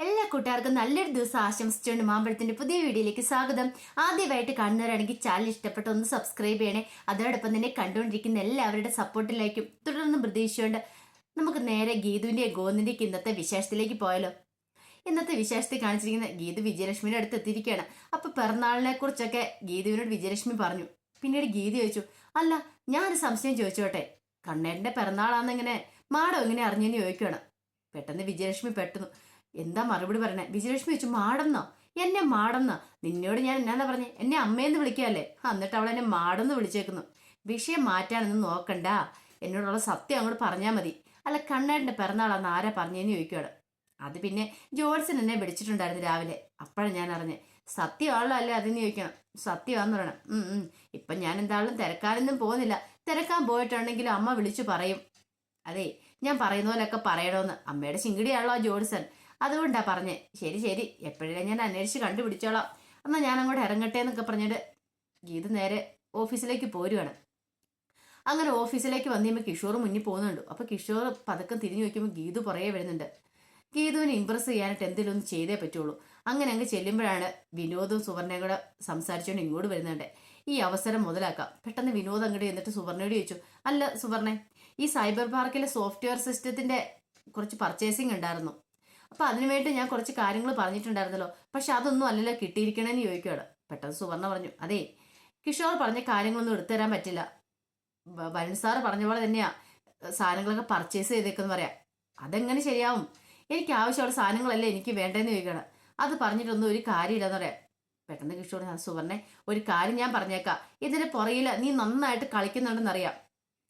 എല്ലാ കൂട്ടുകാർക്കും നല്ലൊരു ദിവസം ആശംസിച്ചുകൊണ്ട് മാമ്പഴത്തിന്റെ പുതിയ വീഡിയോയിലേക്ക് സ്വാഗതം. ആദ്യമായിട്ട് കാണുന്നവരാണെങ്കിൽ ചാനൽ ഇഷ്ടപ്പെട്ട് ഒന്ന് സബ്സ്ക്രൈബ് ചെയ്യണേ. അതോടൊപ്പം തന്നെ കണ്ടുകൊണ്ടിരിക്കുന്ന എല്ലാവരുടെ സപ്പോർട്ടിലേക്കും തുടർന്ന് പ്രതീക്ഷിച്ചുകൊണ്ട് നമുക്ക് നേരെ ഗീതുവിന്റെ ഗോന്നിന്റെയൊക്കെ ഇന്നത്തെ വിശേഷത്തിലേക്ക് പോയാലോ. ഇന്നത്തെ വിശേഷത്തിൽ കാണിച്ചിരിക്കുന്ന ഗീതു വിജയലക്ഷ്മിയുടെ അടുത്ത് എത്തിയിരിക്കുകയാണ്. അപ്പൊ പിറന്നാളിനെ കുറിച്ചൊക്കെ ഗീതുവിനോട് വിജയലക്ഷ്മി പറഞ്ഞു. പിന്നീട് ഗീതു ചോദിച്ചു അല്ല ഞാനൊരു സംശയം ചോദിച്ചോട്ടെ. കണ്ണേട്ടന്റെ പിറന്നാളാന്നിങ്ങനെ മാഡം എങ്ങനെ അറിഞ്ഞെന്ന് ചോദിക്കുകയാണ് പെട്ടെന്ന് വിജയലക്ഷ്മി പെട്ടെന്ന് എന്താ മറുപടി പറയണേ? വിജയലക്ഷ്മി വെച്ചു മാടന്നോ എന്നെ മാടന്ന നിന്നോട് ഞാൻ എന്നാന്നാ പറഞ്ഞേ? എന്നെ അമ്മയെന്ന് വിളിക്കാല്ലേ? എന്നിട്ട് അവൾ എന്നെ മാടെന്ന് വിളിച്ചേക്കുന്നു. വിഷയം മാറ്റാനൊന്നും നോക്കണ്ട. എന്നോടുള്ള സത്യം അങ്ങോട്ട് പറഞ്ഞാൽ മതി. അല്ല കണ്ണേട്ടന്റെ പിറന്നാളാന്ന് ആരാ പറഞ്ഞേന്ന് ചോദിക്കുകയാണ് അത് പിന്നെ ജോൾസൺ എന്നെ വിളിച്ചിട്ടുണ്ടായിരുന്നു രാവിലെ. അപ്പോഴാണ് ഞാൻ അറിഞ്ഞേ. സത്യമാണല്ലോ അല്ലേ അതിന് ചോദിക്കണം. സത്യമാന്ന് പറയണം. ഇപ്പൊ ഞാൻ എന്താളും തിരക്കാനൊന്നും പോകുന്നില്ല. തിരക്കാൻ പോയിട്ടുണ്ടെങ്കിലും അമ്മ വിളിച്ചു പറയും. അതെ ഞാൻ പറയുന്ന പോലെയൊക്കെ പറയണമെന്ന് അമ്മയുടെ ചിങ്കിടിയാണല്ലോ ആ ജോൺസൺ അതുകൊണ്ടാ പറഞ്ഞേ. ശരി ശരി. എപ്പോഴും ഞാൻ അന്വേഷിച്ച് കണ്ടുപിടിച്ചോളാം. എന്നാൽ ഞാൻ അങ്ങോട്ട് ഇറങ്ങട്ടെ എന്നൊക്കെ പറഞ്ഞിട്ട് ഗീത നേരെ ഓഫീസിലേക്ക് പോരുവാണ്. അങ്ങനെ ഓഫീസിലേക്ക് വന്നു കഴിയുമ്പോൾ കിഷോർ മുന്നിൽ പോകുന്നുണ്ട്. അപ്പോൾ കിഷോർ പതുക്കം തിരിഞ്ഞു നോക്കുമ്പോൾ ഗീതു പുറകെ വരുന്നുണ്ട്. ഗീതുവിനെ ഇമ്പ്രസ് ചെയ്യാനായിട്ട് എന്തെങ്കിലും ഒന്ന് ചെയ്തേ പറ്റുള്ളൂ. അങ്ങനെ അങ്ങ് ചെല്ലുമ്പോഴാണ് വിനോദും സുവർണയും കൂടെ സംസാരിച്ചുകൊണ്ട് ഇങ്ങോട്ട് വരുന്നുണ്ട്. ഈ അവസരം മുതലാക്കാം. പെട്ടെന്ന് വിനോദ് അങ്ങോട്ട് എന്നിട്ട് സുവർണയോട് ചോദിച്ചു അല്ല സുവർണ ഈ സൈബർ പാർക്കിലെ സോഫ്റ്റ്വെയർ സിസ്റ്റത്തിന്റെ കുറച്ച് പർച്ചേസിംഗ് ഉണ്ടായിരുന്നു. അപ്പൊ അതിനുവേണ്ടി ഞാൻ കുറച്ച് കാര്യങ്ങൾ പറഞ്ഞിട്ടുണ്ടായിരുന്നല്ലോ. പക്ഷെ അതൊന്നും അല്ലല്ലോ കിട്ടിയിരിക്കണേന്ന് ചോദിക്കുകയാണ് പെട്ടെന്ന് സുവർണ പറഞ്ഞു അതെ കിഷോർ പറഞ്ഞ കാര്യങ്ങളൊന്നും എടുത്തുതരാൻ പറ്റില്ല. വ- വരുൺ സാറ് പറഞ്ഞ പോലെ തന്നെയാ. സാധനങ്ങളൊക്കെ പർച്ചേസ് ചെയ്തേക്കെന്ന് പറയാം. അതെങ്ങനെ ശരിയാവും? എനിക്ക് ആവശ്യമുള്ള സാധനങ്ങളല്ലേ എനിക്ക് വേണ്ടതെന്ന് ചോദിക്കണം. അത് പറഞ്ഞിട്ടൊന്നും ഒരു കാര്യമില്ലെന്ന് പറയാം. പെട്ടെന്ന് കിഷോർ സുവർണെ ഒരു കാര്യം ഞാൻ പറഞ്ഞേക്കാം. ഇതിന്റെ പുറകിൽ നീ നന്നായിട്ട് കളിക്കുന്നുണ്ടെന്നറിയാം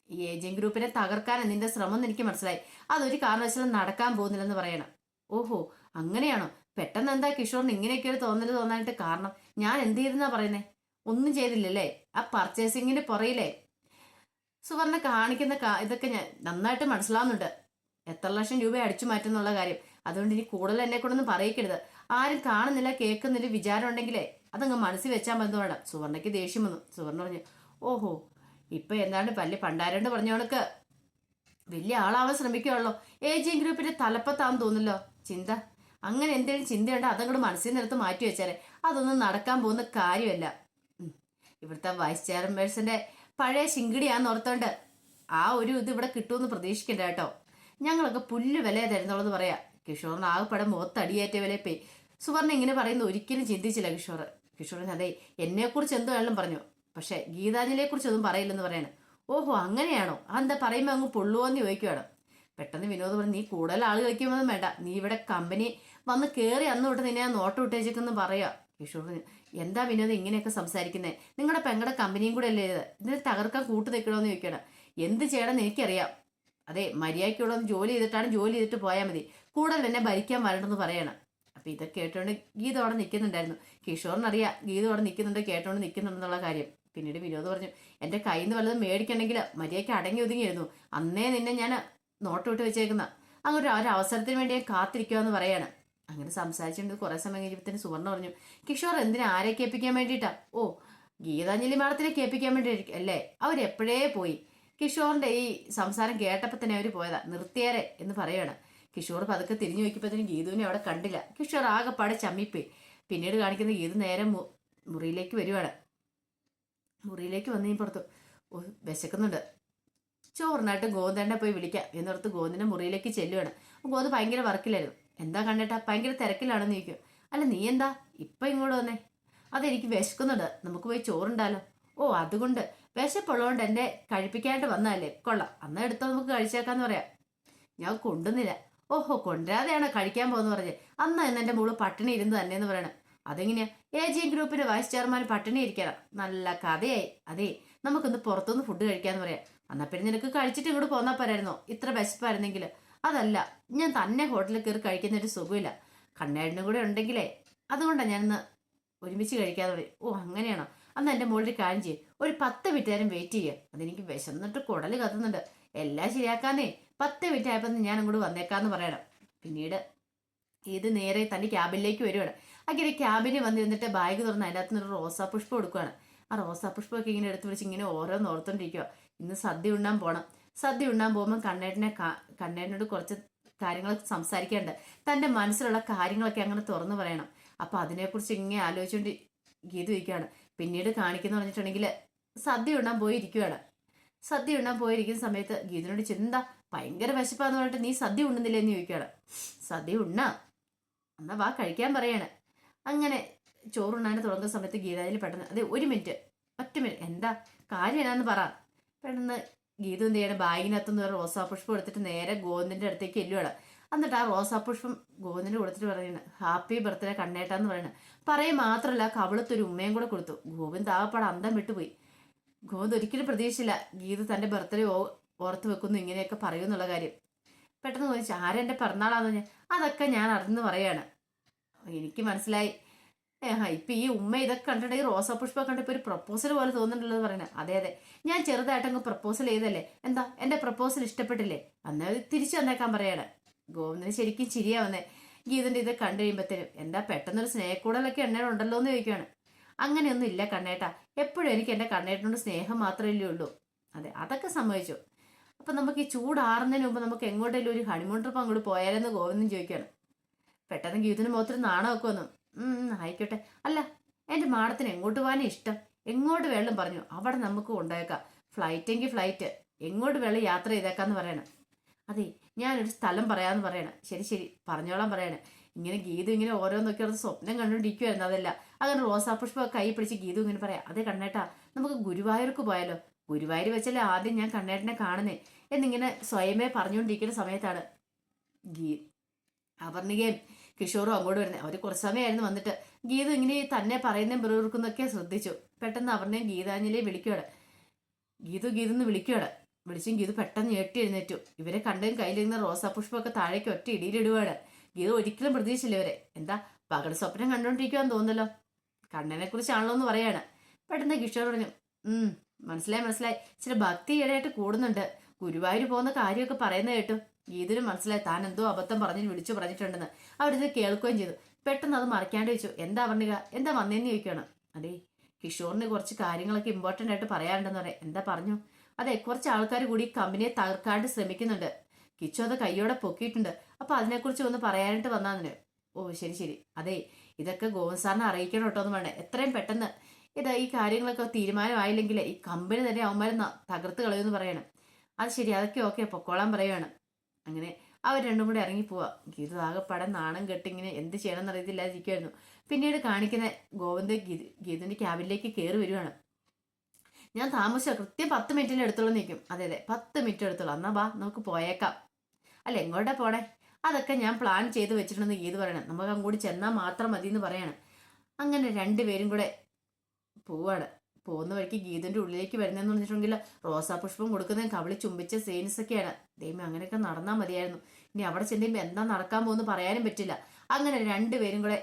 ഈ ഏജിങ് ഗ്രൂപ്പിനെ തകർക്കാൻ നിന്റെ ശ്രമം എന്ന് എനിക്ക് മനസ്സിലായി. അതൊരു കാരണവശാലും നടക്കാൻ പോകുന്നില്ലെന്ന് പറയണം. ഓഹോ അങ്ങനെയാണോ? പെട്ടെന്ന് എന്താ കിഷോറിന് ഇങ്ങനെയൊക്കെ ഒരു തോന്നൽ തോന്നാനായിട്ട് കാരണം? ഞാൻ എന്ത് ചെയ്തെന്നാ പറയുന്നേ? ഒന്നും ചെയ്തില്ലല്ലേ? ആ പർച്ചേസിങ്ങിന്റെ പുറയിലേ? സുവർണ കാണിക്കുന്ന ഇതൊക്കെ ഞാൻ നന്നായിട്ട് മനസ്സിലാവുന്നുണ്ട്. എത്ര ലക്ഷം രൂപ അടിച്ചു മാറ്റുന്നുള്ള കാര്യം. അതുകൊണ്ട് ഇനി കൂടുതൽ എന്നെ കൊണ്ടൊന്നും പറയിക്കരുത്. ആരും കാണുന്നില്ല കേൾക്കുന്നില്ല വിചാരം ഉണ്ടെങ്കിലേ അതങ്ങ് മനസ്സിൽ വെച്ചാൽ മതി വേണം സുവർണയ്ക്ക് ദേഷ്യം വന്നു. സുവർണ പറഞ്ഞു ഓഹോ ഇപ്പൊ എന്താണ് പല്ല് പണ്ടാരണ്ട് പറഞ്ഞവണക്ക് വലിയ ആളാവാൻ ശ്രമിക്കുകയുള്ളോ ഏജിയൻ ഗ്രൂപ്പിന്റെ തലപ്പത്താന്ന് തോന്നുന്നല്ലോ. ചിന്ത. അങ്ങനെ എന്തെങ്കിലും ചിന്തയുണ്ടോ? അതങ്ങോട്ട് മനസ്സിൽ നിന്നെടുത്ത് മാറ്റി വെച്ചാലേ അതൊന്നും നടക്കാൻ പോകുന്ന കാര്യമല്ല. ഇവിടുത്തെ വൈസ് ചെയർപേഴ്സന്റെ പഴയ ശിങ്കിടിയാന്ന് ഓർത്തോണ്ട് ആ ഒരു ഇത് ഇവിടെ കിട്ടുമെന്ന് പ്രതീക്ഷിക്കണ്ട കേട്ടോ. ഞങ്ങളൊക്കെ പുല്ല് വില തരുന്നുള്ളത് പറയാ. കിഷോറിന് ആകെപ്പെടെ മുഖത്തടിയേറ്റ വില പോയി സുവർണ ഇങ്ങനെ പറയുന്ന ഒരിക്കലും ചിന്തിച്ചില്ല കിഷോർ കിഷോറിന് അതെ എന്നെക്കുറിച്ച് എന്തോ വേണം പറഞ്ഞു. പക്ഷെ ഒന്നും പറയില്ലെന്ന് പറയാണ്. ഓഹോ അങ്ങനെയാണോ? അതെന്താ പറയുമ്പോൾ അങ്ങ് പൊള്ളുവോന്ന് ചോദിക്കുവാണ്. പെട്ടെന്ന് വിനോദ് പറഞ്ഞു നീ കൂടുതൽ ആൾ കളിക്കുമെന്നും വേണ്ട. നീ ഇവിടെ കമ്പനി വന്ന് കയറി അന്ന് തൊട്ട് നിന്നെ നോട്ട് വിട്ടേച്ചിട്ടെന്ന് പറയാ. കിഷോർ എന്താ വിനോദ് ഇങ്ങനെയൊക്കെ സംസാരിക്കുന്നത് നിങ്ങളുടെ പെങ്ങളുടെ കമ്പനിയും കൂടെ അല്ലേ ഇത്? ഇതിനെ തകർക്കാൻ കൂട്ടു നിൽക്കണമെന്ന് ചോദിക്കണം. എന്ത് ചെയ്യണമെന്ന് എനിക്കറിയാം. അതെ മര്യാദയ്ക്കുള്ള ജോലി ചെയ്തിട്ടാണ് ജോലി ചെയ്തിട്ട് പോയാൽ മതി. കൂടുതൽ എന്നെ ഭരിക്കാൻ വരണ്ടെന്ന് പറയണം. അപ്പം ഇതൊക്കെ കേട്ടോണ്ട് ഗീത അവിടെ നിൽക്കുന്നുണ്ടായിരുന്നു കിഷോറിനറിയാം ഗീത അവിടെ നിൽക്കുന്നുണ്ട് കേട്ടോണ്ട് നിൽക്കുന്നുണ്ടെന്നുള്ള കാര്യം. പിന്നീട് വിനോദ് പറഞ്ഞു എന്റെ കയ്യിൽ നിന്ന് വല്ലതും മേടിക്കണമെങ്കിൽ മര്യാദയ്ക്ക് അടങ്ങി ഒതുങ്ങിയിരുന്നു. അന്നേ നിന്നെ ഞാൻ നോട്ട് വിട്ട് വെച്ചേക്കുന്ന. അങ്ങനെ ഒരു അവസരത്തിന് വേണ്ടി ഞാൻ കാത്തിരിക്കുമെന്ന് പറയാണ്. അങ്ങനെ സംസാരിച്ചിട്ടുണ്ട്. കുറെ സമയം കഴിഞ്ഞപ്പോൾ സുവർണ പറഞ്ഞു കിഷോർ എന്തിനാ ആരെ കേൾപ്പിക്കാൻ വേണ്ടിയിട്ടാ? ഓ ഗീതാഞ്ജലി മാഡത്തിനെ കേൾപ്പിക്കാൻ വേണ്ടി അല്ലേ? അവരെപ്പോഴേ പോയി? കിഷോറിന്റെ ഈ സംസാരം കേട്ടപ്പോൾ തന്നെ അവർ പോയതാ നിർത്തിയാരെ എന്ന് പറയാണ്. കിഷോർ പതുക്കെ തിരിഞ്ഞു നോക്കിയപ്പോഴത്തേനും ഗീതുവിനെ അവിടെ കണ്ടില്ല. കിഷോർ ആകെപ്പാടെ ചമ്മിപ്പോയി. പിന്നീട് കാണിക്കുന്ന ഗീതു നേരെ മുറിയിലേക്ക് വരുവാണ്. മുറിയിലേക്ക് വന്നു പുറത്തു ഓ വിശക്കുന്നുണ്ട്. ചോറിനായിട്ട് ഗോതേണ്ട പോയി വിളിക്കാം. എന്നോർത്ത് ഗോതിന്റെ മുറിയിലേക്ക് ചെല്ലുവാണ്. ഗോത് ഭയങ്കര വർക്കിലായിരുന്നു. എന്താ കണ്ടിട്ടാ? ഭയങ്കര തിരക്കിലാണെന്ന് ചോദിക്കും അല്ല നീ എന്താ? ഇപ്പൊ ഇങ്ങോട്ട് വന്നേ. അതെനിക്ക് വിശക്കുന്നുണ്ട്. നമുക്ക് പോയി ചോറുണ്ടാലോ? ഓ അതുകൊണ്ട്. വിശപ്പുള്ളതുകൊണ്ട് എന്നെ കഴിപ്പിക്കാനായിട്ട് വന്നതല്ലേ? കൊള്ളാം. അന്ന് എടുത്തോ നമുക്ക് കഴിച്ചേക്കാന്ന് പറയാം. ഞാൻ കൊണ്ടുന്നില്ല ഓഹോ കൊണ്ടുവരാതെയാണോ കഴിക്കാൻ പോകുന്നു പറഞ്ഞ്? അന്ന് ഇന്ന് എന്റെ മോൾ പട്ടിണി ഇരുന്ന് തന്നെയെന്ന് പറയണം. അതെങ്ങനെയാ? എ ജി ഗ്രൂപ്പിന്റെ വൈസ് ചെയർമാൻ പട്ടിണി ഇരിക്കണം നല്ല കഥയായി. അതെ നമുക്കൊന്ന് പുറത്തുനിന്ന് ഫുഡ് കഴിക്കാന്ന് പറയാം. എന്നാ പിന്നെ നിനക്ക് കഴിച്ചിട്ട് ഇങ്ങോട്ട് പോന്നാ പോരായിരുന്നോ? ഇത്ര വിശപ്പായിരുന്നെങ്കിൽ അതല്ല ഞാൻ തന്നെ ഹോട്ടലിൽ കയറി കഴിക്കുന്ന ഒരു സുഖമില്ല. കണ്ണേടിനും കൂടെ ഉണ്ടെങ്കിലേ അതുകൊണ്ടാണ് ഞാനിന്ന് ഒരുമിച്ച് കഴിക്കാതെ പറയും ഓ അങ്ങനെയാണോ? അന്ന് എന്റെ മുകളിൽ കാര്യം ചെയ്യും. ഒരു പത്ത് മിനിറ്റ് വെയിറ്റ് ചെയ്യുക അതെനിക്ക് വിശന്നിട്ട് കുടൽ കത്തുന്നുണ്ട്. എല്ലാം ശരിയാക്കാന്നേ. പത്ത് മിനിറ്റ് ആയപ്പോൾ ഞാൻ അങ്ങോട്ട് വന്നേക്കാന്ന് പറയണം. പിന്നീട് ഇത് നേരെ തന്റെ ക്യാബിനിലേക്ക് വരുവാണ്. അങ്ങനെ ക്യാബിന് വന്നിരുന്നിട്ട് ബാഗ് തുറന്ന് അതിനകത്ത് ഒരു ഒരു റോസാപുഷ്പം എടുക്കുവാണ്. ആ റോസാ പുഷ്പമൊക്കെ ഇങ്ങനെ എടുത്ത് പിടിച്ച് ഇങ്ങനെ ഓരോന്ന് ഓർത്തോണ്ടിരിക്കുക ഇന്ന് സദ്യ ഉണ്ണാൻ പോണം. സദ്യ ഉണ്ണാൻ പോകുമ്പോൾ കണ്ണേട്ടനെ കണ്ണേട്ടനോട് കുറച്ച് കാര്യങ്ങൾ സംസാരിക്കേണ്ട തന്റെ മനസ്സിലുള്ള കാര്യങ്ങളൊക്കെ അങ്ങനെ തുറന്നു പറയണം. അപ്പോൾ അതിനെക്കുറിച്ച് ഇങ്ങനെ ആലോചിച്ചുകൊണ്ട് ഗീതു വയ്ക്കുകയാണ് പിന്നീട് കാണിക്കുന്നു പറഞ്ഞിട്ടുണ്ടെങ്കിൽ സദ്യ ഉണ്ണാൻ പോയിരിക്കുകയാണ് സദ്യ ഉണ്ണാൻ പോയിരിക്കുന്ന സമയത്ത് ഗീതുനോട് ചിന്ത ഭയങ്കര വിശപ്പാന്ന് പറഞ്ഞിട്ട് നീ സദ്യ ഉണ്ണുന്നില്ലേ എന്ന് ചോദിക്കുകയാണ് സദ്യ ഉണ്ണ? എന്നാ വാ കഴിക്കാൻ പറയാണ്. അങ്ങനെ ചോറുണ്ണാൻ തുടങ്ങുന്ന സമയത്ത് ഗീതാജിൽ പെട്ടെന്ന് അതെ ഒരു മിനിറ്റ് ഒറ്റ മിനിറ്റ് എന്താ? കാര്യം എന്നാന്ന് പറ. പെട്ടെന്ന് ഗീതു എന്ത് ചെയ്യണം? ബാഗിനകത്തുനിന്ന് ഒരു റോസാപുഷ്പം എടുത്തിട്ട് നേരെ ഗോവിന്ദന്റെ അടുത്തേക്ക് എല്ലുവാണ് എന്നിട്ട് ആ റോസാപുഷ്പം ഗോവിന്ദിന് കൊടുത്തിട്ട് പറയുന്നത് ഹാപ്പി ബർത്ത്ഡേ കണ്ണേട്ടാന്ന് പറയുന്നത് പറയും മാത്രമല്ല കവളത്തൊരു ഉമ്മയും കൂടെ കൊടുത്തു. ഗോവിന്ദ് ആകപ്പാടെ അന്തം വിട്ടുപോയി. ഗോവിന്ദ് ഒരിക്കലും പ്രതീക്ഷിച്ചില്ല ഗീത തന്റെ ബർത്ത്ഡേ ഓർത്ത് വെക്കുന്നു ഇങ്ങനെയൊക്കെ പറയുന്നുള്ള കാര്യം. പെട്ടെന്ന് ചോദിച്ചു ആരെന്റെ പിറന്നാളാന്ന്? ഞാൻ അതൊക്കെ ഞാൻ അറിഞ്ഞു പറയാണ്. എനിക്ക് മനസ്സിലായി. ഏഹാ ഇപ്പൊ ഈ ഉമ്മ ഇതൊക്കെ കണ്ടിട്ടുണ്ടെങ്കിൽ റോസാപുഷ്പ കണ്ടപ്പോ ഒരു പ്രപ്പോസൽ പോലെ തോന്നുന്നുണ്ടല്ലോ എന്ന് പറയുന്നത്. അതെ അതെ. ഞാൻ ചെറുതായിട്ട് ചെറുതായിട്ടങ്ങ് പ്രപ്പോസൽ ചെയ്തല്ലേ എന്താ? എന്റെ പ്രപ്പോസൽ ഇഷ്ടപ്പെട്ടില്ലേ? അന്ന് തിരിച്ചു വന്നേക്കാൻ പറയാണ്. ഗോവിന്ദന് ശരിക്കും ചിരിയാ വന്നേ. ഗീതന്റെ ഇത് കണ്ടു കഴിയുമ്പത്തേനും എന്താ പെട്ടെന്നൊരു സ്നേഹക്കൂടലൊക്കെ എണ്ണ ഉണ്ടല്ലോ എന്ന് ചോദിക്കുകയാണ് അങ്ങനെയൊന്നും ഇല്ല കണ്ണേട്ടാ. എപ്പോഴും എനിക്ക് എന്റെ കണ്ണേട്ടനോട് സ്നേഹം മാത്രമല്ലേ ഉള്ളൂ. അതെ അതൊക്കെ സംഭവിച്ചു അപ്പൊ നമുക്ക് ഈ ചൂടാറുന്നതിന് മുമ്പ് നമുക്ക് എങ്ങോട്ടെങ്കിലും ഒരു ഹണിമൂൺ ട്രിപ്പ് അങ്ങോട്ട് പോയാലെന്ന് ഗോവിന്ദൻ ചോദിക്കുകയാണ് പെട്ടെന്ന് ഗീതന് മുഖത്തൊരു നാണമൊക്കെ വന്നു. ആയിക്കോട്ടെ. അല്ല എന്റെ മാഡത്തിന് എങ്ങോട്ട് പോകാനും ഇഷ്ടം? എങ്ങോട്ട് വെള്ളം പറഞ്ഞു അവിടെ നമുക്ക് കൊണ്ടുപോയേക്കാം. ഫ്ലൈറ്റ് എങ്കിൽ ഫ്ലൈറ്റ് എങ്ങോട്ട് വെള്ളം യാത്ര ചെയ്തേക്കാന്ന് പറയണം. അതെ ഞാനൊരു സ്ഥലം പറയാന്ന് പറയണം. ശരി ശരി പറഞ്ഞോളാം പറയണം. ഇങ്ങനെ ഗീതു ഇങ്ങനെ ഓരോന്നൊക്കെ ഉള്ള സ്വപ്നം കണ്ടുകൊണ്ടിരിക്കുവായിരുന്നു അതല്ല. അങ്ങനെ റോസാപുഷ്പ കൈ പിടിച്ച് ഗീതു ഇങ്ങനെ പറയാം അതെ കണ്ണേട്ടാ നമുക്ക് ഗുരുവായൂർക്ക് പോയാലോ? ഗുരുവായൂർ വെച്ചല്ലേ ആദ്യം ഞാൻ കണ്ണേട്ടനെ കാണുന്നേ? എന്നിങ്ങനെ സ്വയമേ പറഞ്ഞുകൊണ്ടിരിക്കുന്ന സമയത്താണ് ഗീ അപർണികയും കിഷോറും അങ്ങോട്ട് വരുന്നത് അവർ കുറച്ച് സമയമായിരുന്നു വന്നിട്ട്. ഗീത ഇങ്ങനെ തന്നെ പറയുന്നതും പിറവർക്കുന്നൊക്കെ ശ്രദ്ധിച്ചു. പെട്ടെന്ന് അവരുടെ ഗീതാഞ്ജലിയെ വിളിക്കുകയാണ്. ഗീതു ഗീതെന്ന് വിളിക്കുകയാണ്. വിളിച്ചും ഗീതു പെട്ടെന്ന് ഞെട്ടി എഴുന്നേറ്റു. ഇവരെ കണ്ടതും കയ്യിലിരുന്ന റോസാപുഷ്പമൊക്കെ താഴേക്ക് ഒറ്റ ഇടിയിലിടുവാണ് ഗീത ഒരിക്കലും പ്രതീക്ഷിച്ചില്ല ഇവരെ. എന്താ പകൽ സ്വപ്നം കണ്ടോണ്ടിരിക്കുവാന്ന് തോന്നുന്നല്ലോ. കണ്ണനെ കുറിച്ചാണല്ലോ എന്ന് പറയാണ്. പെട്ടെന്ന് കിഷോർ പറഞ്ഞു ഉം മനസ്സിലായി മനസ്സിലായി. ഇച്ചിരി ഭക്തി ഈടായിട്ട് കൂടുന്നുണ്ട്. ഗുരുവായൂർ പോകുന്ന കാര്യമൊക്കെ പറയുന്ന കേട്ടു. ഗീതിന് മനസ്സിലായി താൻ എന്തോ അബദ്ധം പറഞ്ഞ് വിളിച്ചു പറഞ്ഞിട്ടുണ്ടെന്ന്. അവരിത് കേൾക്കുകയും ചെയ്തു. പെട്ടെന്ന് അത് മറക്കാണ്ട് വെച്ചു എന്താ പറഞ്ഞിക എന്താ വന്നേന്ന് ചോദിക്കുകയാണ്? അതെ കിഷോറിന് കുറച്ച് കാര്യങ്ങളൊക്കെ ഇമ്പോർട്ടന്റ് ആയിട്ട് പറയാനുണ്ടെന്ന് പറയാം. എന്താ പറഞ്ഞു? അതെ കുറച്ച് ആൾക്കാർ കൂടി കമ്പനിയെ തകർക്കാണ്ട് ശ്രമിക്കുന്നുണ്ട്. കിച്ചു അത് കയ്യോടെ പൊക്കിയിട്ടുണ്ട്. അപ്പൊ അതിനെക്കുറിച്ച് ഒന്ന് പറയാനായിട്ട് വന്നാന്നെ. ഓ ശരി ശരി. അതെ ഇതൊക്കെ ഗോവൻ സാറിനെ അറിയിക്കണം കേട്ടോ എന്ന് വേണ്ടേ. എത്രയും പെട്ടെന്ന് ഇത് ഈ കാര്യങ്ങളൊക്കെ തീരുമാനമായില്ലെങ്കിൽ ഈ കമ്പനി തന്നെ അവന്മാരെ തകർത്ത് കളയുമെന്ന് പറയണം. അത് ശരി അതൊക്കെ ഓക്കെ പൊക്കോളാൻ പറയുകയാണ് അങ്ങനെ അവർ രണ്ടും കൂടെ ഇറങ്ങി പോവാ. ഗീതു ആകെപ്പാടെ നാണം കെട്ടി ഇങ്ങനെ എന്ത് ചെയ്യണമെന്ന് അറിയത്തില്ലാതിരിക്കുമായിരുന്നു പിന്നീട് കാണിക്കുന്ന ഗോവിന്ദ് ഗീത ഗീതന്റെ ക്യാബിനിലേക്ക് കയറി വരുവാണ്. ഞാൻ താമസിച്ച കൃത്യം പത്ത് മിനിറ്റിന്റെ അടുത്തുള്ള നിൽക്കും. അതെ അതെ പത്ത് മിനിറ്റ് അടുത്തുള്ള. എന്നാ ബാ നമുക്ക് പോയേക്കാം. അല്ല എങ്ങോട്ടാ പോണേ? അതൊക്കെ ഞാൻ പ്ലാൻ ചെയ്ത് വെച്ചിട്ടുണ്ടെന്ന് ഗീത് പറയണം. നമുക്ക് അങ്ങോട്ട് ചെന്നാൽ മാത്രം മതി എന്ന് പറയണം. അങ്ങനെ രണ്ടുപേരും കൂടെ പോവാണ്. പോകുന്ന വഴിക്ക് ഗീതന്റെ ഉള്ളിലേക്ക് വരുന്നതെന്ന് പറഞ്ഞിട്ടുണ്ടെങ്കിൽ റോസാപുഷ്പം കൊടുക്കുന്നതും കവളി ചുംബിച്ച സീൻസ് ഒക്കെയാണ്. ദൈവം അങ്ങനെയൊക്കെ നടന്നാൽ മതിയായിരുന്നു. ഇനി അവിടെ ചെല്ലുമ്പോൾ എന്താ നടക്കാൻ പോകുന്നു പറയാനും പറ്റില്ല. അങ്ങനെ രണ്ടുപേരും കൂടെ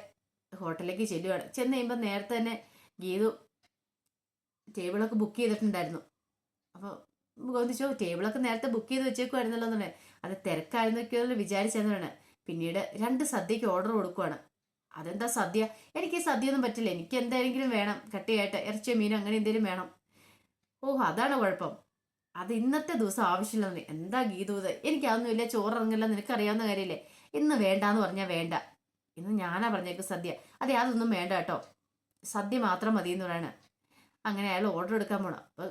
ഹോട്ടലിലേക്ക് ചെല്ലുവാണ്. ചെന്ന് കഴിയുമ്പോൾ നേരത്തെ തന്നെ ഗീതു ടേബിളൊക്കെ ബുക്ക് ചെയ്തിട്ടുണ്ടായിരുന്നു. അപ്പോൾ ഗോവിന്ദിച്ചോ ടേബിളൊക്കെ നേരത്തെ ബുക്ക് ചെയ്ത് വെച്ചേക്കുമായിരുന്നല്ലോ എന്നുള്ളത് അത് തിരക്കായിരുന്നൊക്കെയല്ലോ വിചാരിച്ചെന്നാണ് പിന്നീട് രണ്ട് സദ്യക്ക് ഓർഡർ കൊടുക്കുവാണ്. അതെന്താ സദ്യ? എനിക്ക് സദ്യ ഒന്നും പറ്റില്ല. എനിക്ക് എന്തെങ്കിലും വേണം. കട്ടിയായിട്ട് ഇറച്ചിയോ മീനോ അങ്ങനെ എന്തെങ്കിലും വേണം. ഓ അതാണ് കുഴപ്പം. അത് ഇന്നത്തെ ദിവസം ആവശ്യമില്ലെന്ന്. എന്താ ഗീതൂത്? എനിക്കതൊന്നുമില്ല ചോറിറങ്ങില്ല. നിനക്കറിയാവുന്ന കാര്യമില്ലേ ഇന്ന് വേണ്ടാന്ന് പറഞ്ഞാൽ വേണ്ട. ഇന്ന് ഞാനാ പറഞ്ഞേക്ക് സദ്യ. അതെ അതൊന്നും വേണ്ട കേട്ടോ. സദ്യ മാത്രം മതി എന്ന് പറയാണ് അങ്ങനെ അയാൾ ഓർഡർ എടുക്കാൻ പോണം. അപ്പൊ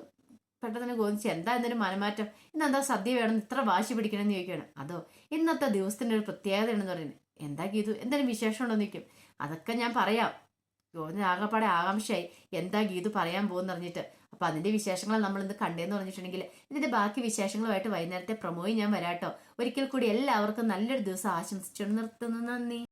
പെട്ടെന്ന് തന്നെ എന്താ എന്തൊരു മനമാറ്റം? ഇന്ന് എന്താ സദ്യ വേണം? ഇത്ര വാശി പിടിക്കണമെന്ന് ചോദിക്കുകയാണ്. അതോ ഇന്നത്തെ ദിവസത്തിന്റെ ഒരു പ്രത്യേകതയാണെന്ന് പറയുന്നത്. എന്താ ഗീതു? എന്തെങ്കിലും വിശേഷം ഉണ്ടോ എന്ന് അതൊക്കെ ഞാൻ പറയാം. ഗോവിന്ദൻ ആകെപ്പാടെ ആകാംക്ഷയായി. എന്താ ഗീതു പറയാൻ പോകുന്ന പറഞ്ഞിട്ട് അപ്പൊ അതിന്റെ വിശേഷങ്ങൾ നമ്മൾ ഇന്ന് കണ്ടേന്ന് പറഞ്ഞിട്ടുണ്ടെങ്കിൽ ഇതിന്റെ ബാക്കി വിശേഷങ്ങളുമായിട്ട് വൈകുന്നേരത്തെ പ്രൊമോയും ഞാൻ വരാട്ടോ. ഒരിക്കൽ കൂടി എല്ലാവർക്കും നല്ലൊരു ദിവസം ആശംസിച്ചുകൊണ്ട് നിർത്തുന്നു. നന്ദി.